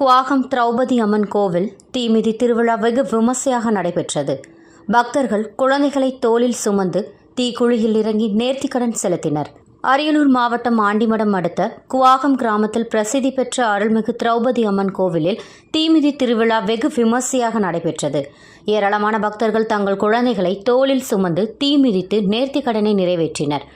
குவாகம் திரௌபதி அம்மன் கோவில் தீமிதி திருவிழா வெகு விமர்சையாக நடைபெற்றது. பக்தர்கள் குழந்தைகளை தோளில் சுமந்து தீக்குழியில் இறங்கி நேர்த்திக்கடன் செலுத்தினர். அரியலூர் மாவட்டம் ஆண்டிமடம் அடுத்த குவாகம் கிராமத்தில் பிரசித்தி பெற்ற அருள்மிகு திரௌபதி அம்மன் கோவிலில் தீமிதி திருவிழா வெகு விமர்சையாக நடைபெற்றது. ஏராளமான பக்தர்கள் தங்கள் குழந்தைகளை தோளில் சுமந்து தீமிதித்து நேர்த்திக்கடனை நிறைவேற்றினர்.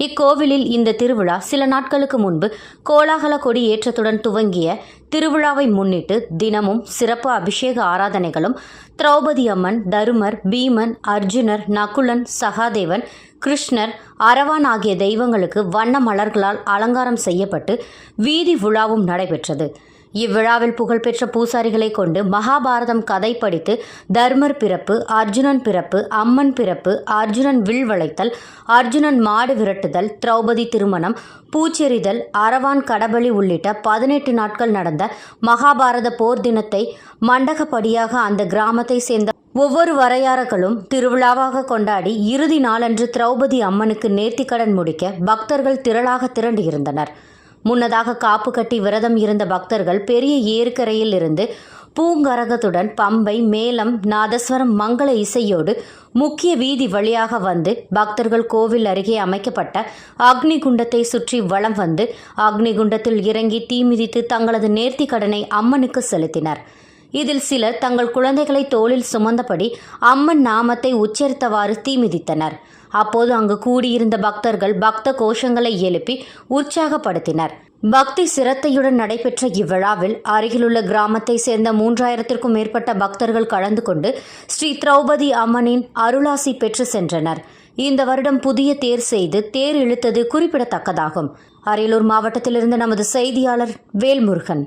இக்கோவிலில் இந்த திருவிழா சில நாட்களுக்கு முன்பு கோலாகல கொடி ஏற்றத்துடன் துவங்கிய திருவிழாவை முன்னிட்டு தினமும் சிறப்பு அபிஷேக ஆராதனைகளும் திரௌபதி அம்மன் தருமர் பீமன் அர்ஜுனர் நகுலன் சகாதேவன் கிருஷ்ணர் அரவான் ஆகிய தெய்வங்களுக்கு வண்ண மலர்களால் அலங்காரம் செய்யப்பட்டு வீதி விழாவும் நடைபெற்றது. இவ்விழாவில் புகழ்பெற்ற பூசாரிகளை கொண்டு மகாபாரதம் கதை படித்து தர்மர் பிறப்பு அர்ஜுனன் பிறப்பு அம்மன் பிறப்பு அர்ஜுனன் வில் வளைத்தல் அர்ஜுனன் மாடு விரட்டுதல் திரௌபதி திருமணம் பூச்செறிதல் அரவான் கடபலி உள்ளிட்ட பதினெட்டு நாட்கள் நடந்த மகாபாரத போர் தினத்தை மண்டகப்படியாக அந்த கிராமத்தை சேர்ந்த ஒவ்வொரு வரையாறுகளும் திருவிழாவாக கொண்டாடி இறுதி நாளன்று திரௌபதி அம்மனுக்கு நேர்த்திக்கடன் முடிக்க பக்தர்கள் திரளாக திரண்டு இருந்தனர் முன்னதாக காப்பு கட்டி விரதம் இருந்த பக்தர்கள் பெரிய ஏற்கரையில் இருந்து பூங்கரகத்துடன் பம்பை மேலம் நாதஸ்வரம் மங்கள இசையோடு முக்கிய வீதி வழியாக வந்து பக்தர்கள் கோவில் அருகே அமைக்கப்பட்ட அக்னி குண்டத்தை சுற்றி வலம் வந்து அக்னி குண்டத்தில் இறங்கி தீ மிதித்து தங்களது நேர்த்தி கடனை அம்மனுக்கு செலுத்தினர். இதில் சிலர் தங்கள் குழந்தைகளை தோளில் சுமந்தபடி அம்மன் நாமத்தை உச்சரித்தவாறு தீமிதித்தனர் அப்போது அங்கு கூடியிருந்த பக்தர்கள் பக்த கோஷங்களை எழுப்பி உற்சாகப்படுத்தினர். பக்தி சிரத்தையுடன் நடைபெற்ற இவ்விழாவில் அருகிலுள்ள கிராமத்தை சேர்ந்த மூன்றாயிரத்திற்கும் மேற்பட்ட பக்தர்கள் கலந்து கொண்டு ஸ்ரீ திரௌபதி அம்மனின் அருளாசி பெற்று சென்றனர். இந்த வருடம் புதிய தேர் செய்து தேர் இழுத்தது குறிப்பிடத்தக்கதாகும். அரியலூர் மாவட்டத்திலிருந்து நமது செய்தியாளர் வேல்முருகன்.